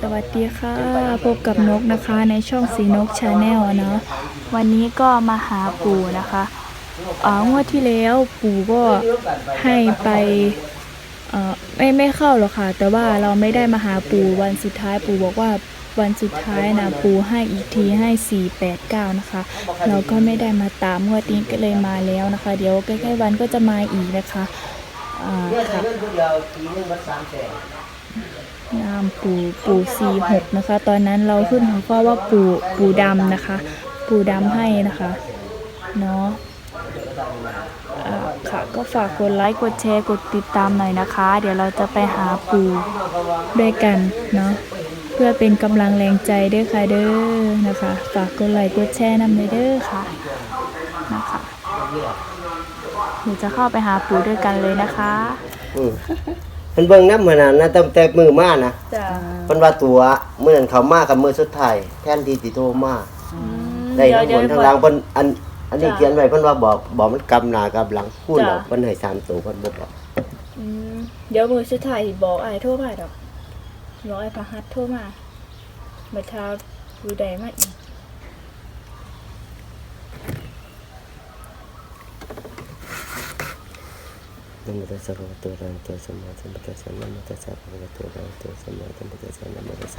สวัสดีค่ะ พบกับนกนะคะในช่องสีนกชาแนลเนาะวันนี้ก็มาหาปู่นะคะเอ่องวดที่แล้วปู่ก็ให้ไปเออไม่ไม่เข้าหรอกค่ะ แต่ว่าเราไม่ได้มาหาปู่วันสุดท้ายปู่บอกว่าวันสุดท้ายนะปู่ให้อีกทีให้สี่แปดเก้านะคะ เราก็ไม่ได้มาตามงวดนี้ก็เลยมาแล้วนะคะ เดี๋ยวใกล้ๆวันก็จะมาอีกนะคะอ่าค่ะ นคนเดียวปีหนึงมันสามแสนนามปู่ปู่สี่หกนะคะ ตอนนั้นเราขึ้นหัวข้อว่าปู่ปู่ดำนะคะ ปู่ดำให้นะคะเนาะค่ะก็ฝากกดไลค์กดแชร์กดติดตามหน่อยนะคะ เดี๋ยวเราจะไปหาปู่ด้วยกันเนาะเพื่อเป็นกำลังแรงใจด้วยค่ะเด้อนะคะ ฝากกดไลค์กดแชร์นำเลยเด้อค่ะนะคะเดี๋ยวจะเข้าไปหาปู่ด้วยกันเลยนะคะ มมันเบิ่งน้ำเหมือนนั้นนะตั้งแต่มือมานะจ้าเพิ่นว่าตัวมื้อนั้นเขามากับมือสุดท้ายแทนที่สิโทรมาได้ทั้งบนทั้งหลังเพิ่นอันอันนี้เขียนไว้เพิ่นว่าบอกบอกมันกำหน้ากำหลังพูดแล้วเพิ่นให้สามตัวเพิ่นบ่บอกอืมเดี๋ยวมือสุดท้ายบอกไอ้ายโทรมาดอกรอไอ้พระหัตโทรมาเมื่อเช้าดูใดมาอีก นะโมตัสสะภะคะวะโตอะระหะโตสัมมาสัมพุทธัสสะนะโมตัสสะภะคะวะโตอะระหะโตสัมมาสัมพุทธัสสะนะโมตัสส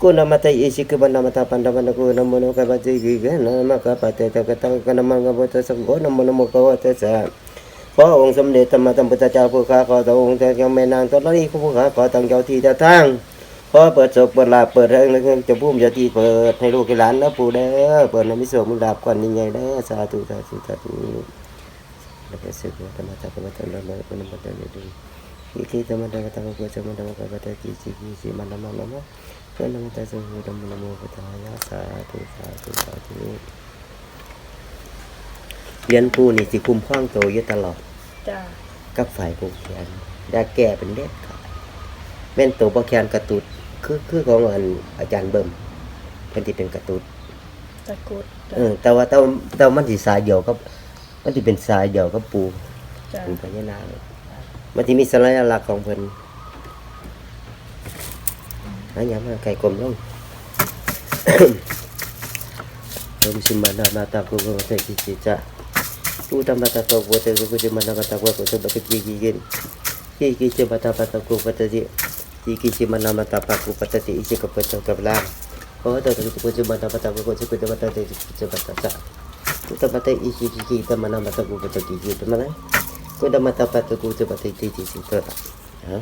กุนามะตอิสิกบันนามะตาปันดามันกุนามโนกะปะจิกิกนามะกะปะเตตะกตังกะนามะกะปะตะสังโฆนามโมนโมกะวะตะสะขอองค์สมเด็จธรรมธรรมพุทธเจ้าผู้ข้าขอต่อองค์เจ้าแม่นางตอนนี้ผู้ข้าขอตั้งเจ้าที่จ้าทางขอเปิดศกเปิดลาเปิดเรื่องแล้วจะพุ่มจะที่เปิดให้ลูกห้หลานนะปู่เด้อเปิดในมิโสมุลาภก่อนยิ่งใหญ่เด้อสาธุสาธุสาธุแล้วก็สึกธรรมะตะกะมะตะละมะมะมะตะเลยดูอีทีธรรมะตะกะตะกะจะมะตะกะกะตะกิจิกิจิมะนะมะนะมะเพื่อนนะมะตะสุดัมมะนะโมพุทธายะสาธุสาธุสาธุเรียนผู้นี่สิคุ้มครองโตอยู่ตลอดจ้ากับฝ่ายผู้เขียนได้แก่เป็นเด็ดขาดแม่นตัวบ่แคนกระตุดคือคือของอันอาจารย์เบิ่มเพิ่นสิเป็นกระตุดตะกรุดเออแต่ว่าแต่ว่าแต่ว่ามันสิสายเดียวกับ มันสิเป็นสายเดียวกับปูจ้าปูพญานาคมันสิมีสัญลักษณ์ของเพิ่น หาหยังมาไก่กลมลงโยมสิมานามาตากุกุเตกิจิจะกูตามตาตกุเตกุจิมานามาตากุกุเตบะกิกิกินกิกิจิมาตาปตากุปตติกิกิจิมานามาตาปะกุปตติอิจิกปะตะกับลาขอตะกุกุจิมานาปตากุกุจิกุจิมาตาติจิปะตะสะกูตามตาอิจิกิกิตมานามาตากุปตติกิตมานะกูตามตาปตากุจิปะติติจิสิตะฮะ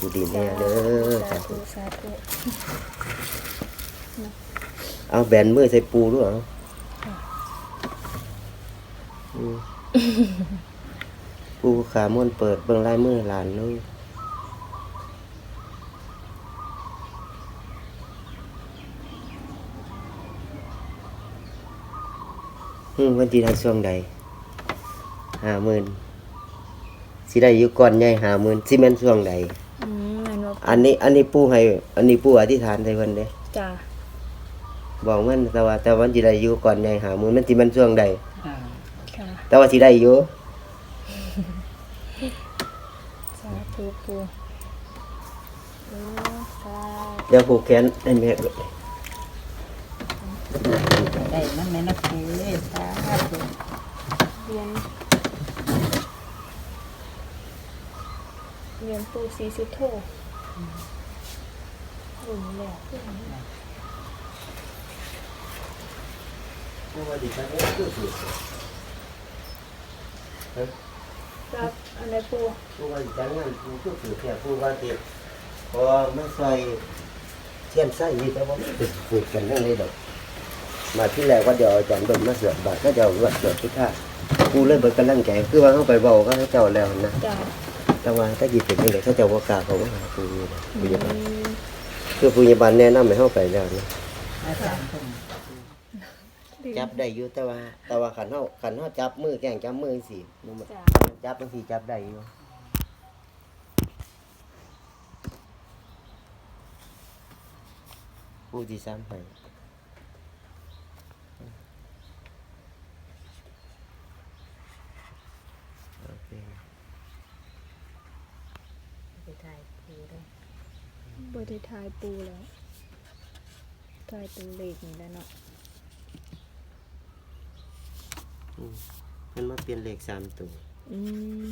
ดูดีแน่เด้อสาธุสาธุเอาแบนมือใส่ปูด้วยเหรออืมปูขาม้วนเปิดเบิ่งลายมือหลานลูกอืมวันที่ทันช่วงใดห้าหมื่นสิได้อยู่ก่อนใหญ่ห้าหมื่นสิแม่นช่วงใด อืมแม่นว่าอันนี้ อันนี้ปูให้ อันนี้ปูอธิษฐานใส่เพิ่นเด้จ้าบอกมันแต่ว่า แต่ว่าสิได้อยู่ก่อนใหญ่หามือมันสิมันช่วงใดค่ะแต่ว่าสิได้อยู่สาธุปูโอ้สาเดี๋ยวผูกแขนให้แม่ด้วยได้มันแม่นักปูเลยสาธุเรียน เรียนปูซีซิโทหลุมแหลกขึ้นผู้ว่าสิไปเฮ็คือสิรับออันไหนปูผู้ว่าจังงานผู้ผู้ถือแค่ผู้ว่าติพอไม่ใส่เทียนไส้นี่แต่ว่าไม่ได้ฝึกกันเรื่องนี้ดอกมาที่แรกว่าเดี๋ยวอาจารย์ดมมาเสือกบาทก็เดี๋ยววัดเสือกที่ท่ากูเลยเบิดกำลังใจคือว่าเขาไปเบาก็ให้เจ้าแล้วนะ แต่ว่าถ้าหยิบเป็นยังไงเขาเจ้าว่ากล้าเขาว่าหาผู้อยู่นะผู้ใหญ่บ้านคือผู้ใหญ่บ้านแนะนำให้เขาไปแล้วนะอาจารย์ผมจับได้อยู่แต่ว่า แต่ว่าขันเขาขันเขาจับมือแกล้งจับมือสิมันจ้าจับบางทีจับได้อยู่ผู้ที่ซ้ำไปโอเค ไป ถ่ายปูด้วยบได้ทายปูแล้วทายเป็นเลขนี่แหล้วเนาะอืมมันมาเปลี่ยนเลขสามตัวอืม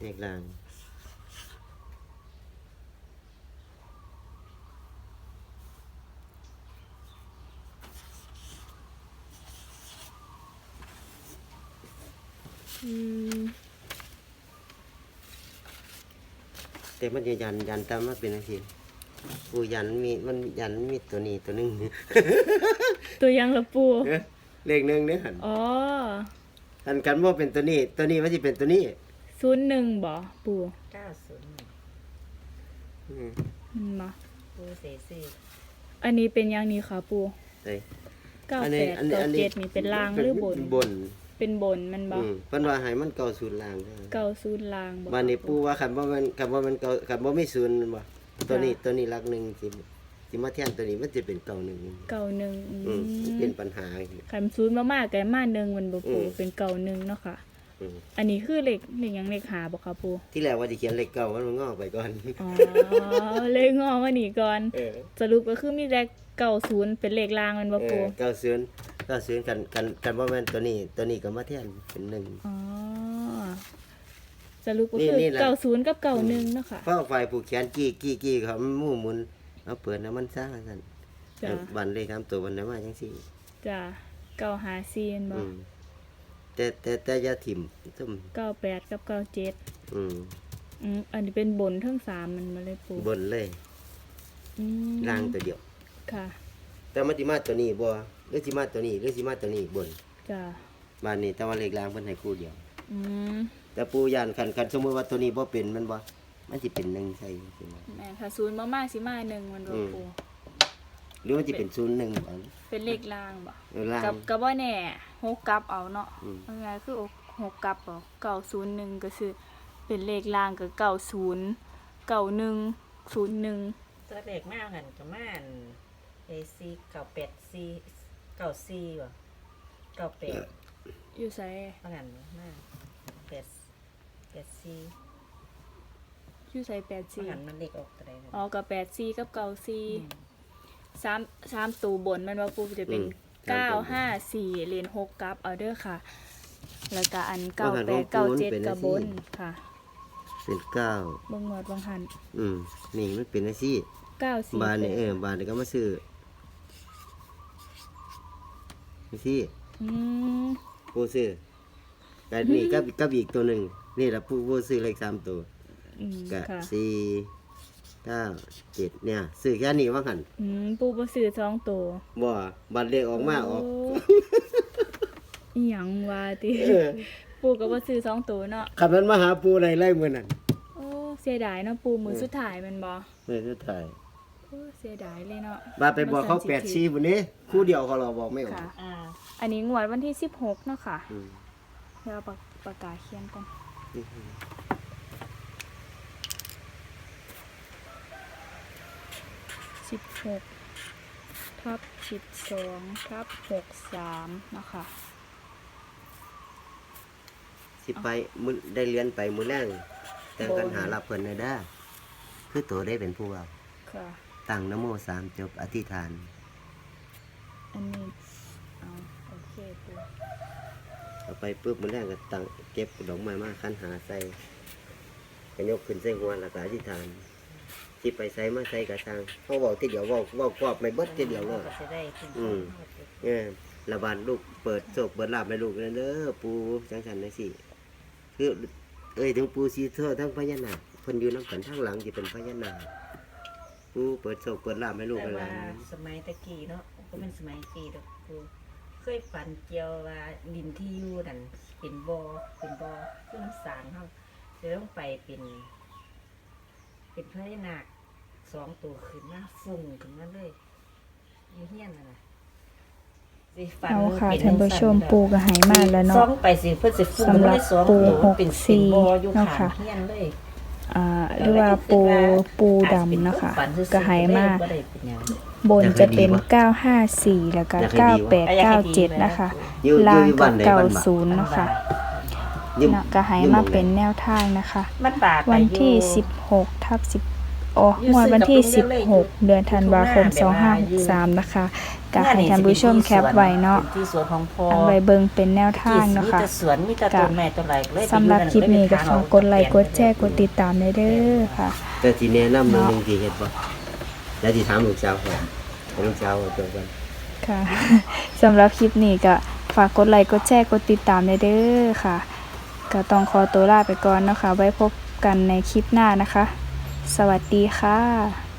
เลขล่าง แต่มันจะยันยันตามมาเป็นอาชีพผู้ยันมีมันยันมีตัวนี้ตัวหนึง ตัวยังละปู เอ้ยเลขหนึ่งเนี่ยหันอ๋อหันกันว่าเป็นตัวนี้ ตัวนี้มันจะเป็นตัวนี้ศูนย์หนึ่งบ่ปูเก้าศูนย์อืมมันมาปูเสซีอันนี้เป็นยังนี้ค่ะปูเอ้ยเก้าอันแปนี้ดอันนี้เก้าอันนี้เจ็ดนี่เป็นลางหรือบน บน เป็นบนมันบ่อืมเพิ่นว่าให้มันเก่าศูนย์ล่างเด้อเก้าศูนย์ลางบ่บ้านนี้ปู่ว่าคันบ่แมันคันบ่แมันเก่าคันบ่มีศูนย์บ่ตัวนี้ตัวนี้หลักหนึ่งสิสิมาแทนตัวนี้มันจะเป็นเก่าหนึ่งเก้าหนึ่งอือืมมเป็นปัญหาขันศูนย์มามากๆแกมาหนึ่งมันบ่ปูอืม เป็นเก้าหนึ่งเนาะค่ะ อืม อันนี้คือเลขเลขหยังเลขหาบ่ค่ะปูที่แรกว่าสิเขียนเลขเก่ามันงอกไปก่อน อ๋อ เลขงอมานี่ก่อน เออ สรุปก็คือมีแต่เก้าศูนย์เป็นเลขลางมันบ่เอปูอเก้าศูนย์เก้าศูนย์กันกันกันบ่แม่นตัวนี้ตัวนี้ก็มาแทนเป็นหนึ่ง อ๋อ สรุปก็นี่คือนี่แหละ เก้าศูนย์กับเก้าหนึ่งเนาะค่ะเพราะฝ่ายผู้เขียนกี้กี้กี้เขามันหมู่หมุนเอาเปิดแล้วมันสร้างซั่นจ้ะ บันเลขตามตัวบันได้มาจังซี่จ้ะเก้าหาซีนบ่อืม แต่แต่แต่อย่าถิ่มซุ่มเก้าแปดกับเก้าเจ็ดอืมอืมอันนี้เป็นบนเทั้งสามมันมาเลยปูบนเลยอืมล่างตัวเดียว ค่ะแต่มันสิมาตัวนี้บ่หรือสิมาตัวนี้หรือสิมาตัวนี้บนจ้ะบ้านนี้แต่ว่าเลขล่างเพิ่นให้คู่เดียว อืมแต่ปู่ย่านคันคันสมมุติว่าตัวนี้บ่เป็นมันบ่มันสิเป็นหนึ่งใส่จังซี่นะ แม่นถ้าศูนย์มากๆสิมาหนึ่งมันบ่อืม ปู หรือมันสิเป็นศูนย์หนึ่งบ่เป็นเลขลางบ่เออล่างกับกับว่าแน่ หกกลับเอาเนาะอืม ยังไงคือหกกลับเอาเก้าศูนย์หนึ่งก็คือเป็นเลขล่างกับเก้าศูนย์เก้าหนึ่งศูนย์หนึ่งตัวเด็กมากหันกับม่านเอซีเก้าแปดซีเก้าซีบ่เก้าแปดอยู่ไสว่าหันมากแปดแปดซีอยู่ไสแปดว่าสี่หันมันเล็กออกตัวใดนะอ๋อกับแปดสี่กับเก้าสี่สามสามตูบนมันว่าปูจะเป็นอืม เก้าห้าสี่เลนหกกลับเอาเด้อค่ะ แล้วก็อันเก้าว่าหันแปขอดงเก้าปูมันเจ็ดเป็นกับบนอาชีพค่ะ เป็นเก้าเบิ่งหมวดบางหันอืมนี่มันเป็นจังซี่เก้าสี่บ้านแปนี่ดเออบ้านนี่ก็มาซื้อจังซี่อืมผู้ซื้อแต่นี่ก็ก็อีกตัวหนึ่งนี่แหละผู้ผู้ซื้อเลขสามตัวอืมก็ค่ะสี่ เก้าเจ็ดเนี่ยซื้อแค่นี้ว่าหันอืมปูบ่ซื้อสองตัวบ่บัตรเลขออกมาออกโอีหยังว่าติเออปูก็บ่ซื้อสองตัวเนาะขับมันมาหาปูอะไรไล่มือนั่นโอ้เสียดายเนาะปูมือสุดท้ายแมันบ่เมื่อสุดท้ายโอ้เสียดายเลยเนาะบาไปบอกเขาแปดสี่วันนี้คู่เดียวเขาเราบอกไม่ออกค่ะ อ่าอันนี้งวดวันที่ 16เนาะค่ะอืม เดี๋ยวเอาปากปากกาเขียนกัน 16ทับ12ทับ63เนาะค่ะสิไปมือได้เรียนไปมือแรงแต่งกันหารับเพิ่นได้ด้าคือตัวได้เป็นผู้เว่าค่ะตั้งนะโมสามจบอธิษฐาน อันนี้เอาโอเคปูเอาไปปุ๊บมือแรงก็ตั้งเก็บดอกไม้มาคันหาใส่ก็ยกขึ้นใส่หัวแล้วก็อธิษฐาน ที่ไปใส่มาใส่กระชังเขาบอกที่เดียวเว่าเว่ากรอบไม่เบิดที่เดียวเลยก็จะได้ขึ้นอืมข้างนอกเออระบาดลูกเปิดโศกเปิดลาบให้ลูกเด้อปูจังสันจังซี่คือเอ้ยทั้งปูซีเทอร์ทั้งพญานาคเพิ่นอยู่นำกันทั้งหลังสิเป็นพญานาคปูเปิดโศกเปิดลาบให้ลูกแต่หลาว่านสมัยตะกี้เนาะก็เป็นสมัยตะกี้ดอกครูเคยฝันเกี่ยวว่าดินที่อยู่นั่นเป็นบ่อเป็นบ่อคือน้ำสางเฮาจะต้องไปเป็น เป็นพญานาค สองตัวขึ้นมาฟุ้งขึ้นมาเลยอยู่เฮียนนั่นน่ะสิฝันเอาค่ะป็ท่านผู้ชมจังซั่ปูก็ใหายมาแล้วซ่อเนาะ งไปสิเพิ่นสิฟุ้งสำหรับได้สองปูตัวหกเป็นสี่เป็นบ่ออยู่เนาะข้าค่ะงเฮียนเลย อ่าหรือว่าปูปูดำนะคะ ก็ใหายมาบ่ได้เป็นหยังบนจะเป็น 954 แล้วก็ 9897 นะคะ อยู่อล่ายู่งบ้ากับนไหนเก่าบ้านหมากศูนย์เนาะค่ะอยู่เนาะก็ใหายมาเป็นแนวทางนะคะ มันบาดไปวันที่อยู่16ทับ 10โอ้งวดวันที่ 16 เดือนธันวาคม 2563 นะคะก็ให้ท่านผู้ชมแคปไว้เนาะที่สวนของพ่อเอาไว้เบิ่งเป็นแนวทางเนาะค่ะมีแต่สวนมีแต่ต้นไม้ต้นไรเลยสำหรับคลิปนี้ก็ฝากกดไลค์กดแชร์กดติดตามได้เด้อค่ะ แต่ที่แนะนำหนึ่งเนาะหนึ่งที่เฮ็ดบ่แล้วที่ถามลูกสาวก่อนถามลูกสาวว่าตัวกันค่ะสำหรับคลิปนี้ก็ฝากกดไลค์กดแชร์กดติดตามได้เด้อค่ะ ก็ต้องขอตัวลาไปก่อนเนาะคะ ไว้พบกันในคลิปหน้านะคะ สวัสดีค่ะ